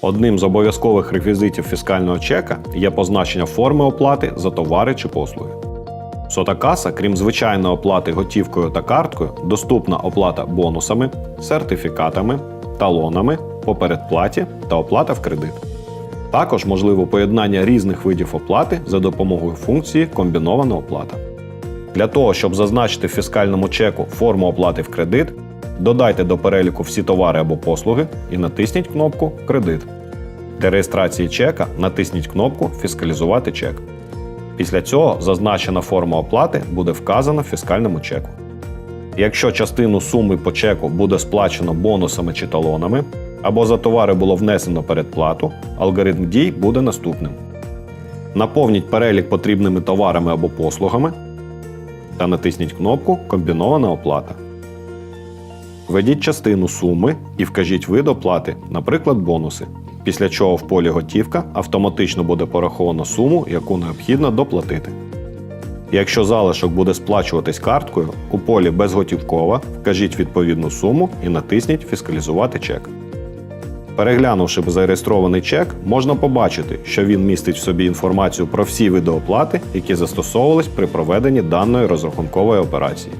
Одним з обов'язкових реквізитів фіскального чека є позначення форми оплати за товари чи послуги. Сотакаса, крім звичайної оплати готівкою та карткою, доступна оплата бонусами, сертифікатами, талонами по передплаті та оплата в кредит. Також можливо поєднання різних видів оплати за допомогою функції комбінована оплата. Для того, щоб зазначити в фіскальному чеку форму оплати в кредит, додайте до переліку всі товари або послуги і натисніть кнопку Кредит. Для реєстрації чека натисніть кнопку Фіскалізувати чек. Після цього зазначена форма оплати буде вказана в фіскальному чеку. Якщо частину суми по чеку буде сплачено бонусами чи талонами, або за товари було внесено передплату, алгоритм дій буде наступним. Наповніть перелік потрібними товарами або послугами та натисніть кнопку Комбінована оплата. Введіть частину суми і вкажіть вид оплати, наприклад, бонуси. Після чого в полі готівка автоматично буде пораховано суму, яку необхідно доплатити. Якщо залишок буде сплачуватись карткою, у полі безготівкова вкажіть відповідну суму і натисніть Фіскалізувати чек. Переглянувши зареєстрований чек, можна побачити, що він містить в собі інформацію про всі види оплати, які застосовувались при проведенні даної розрахункової операції.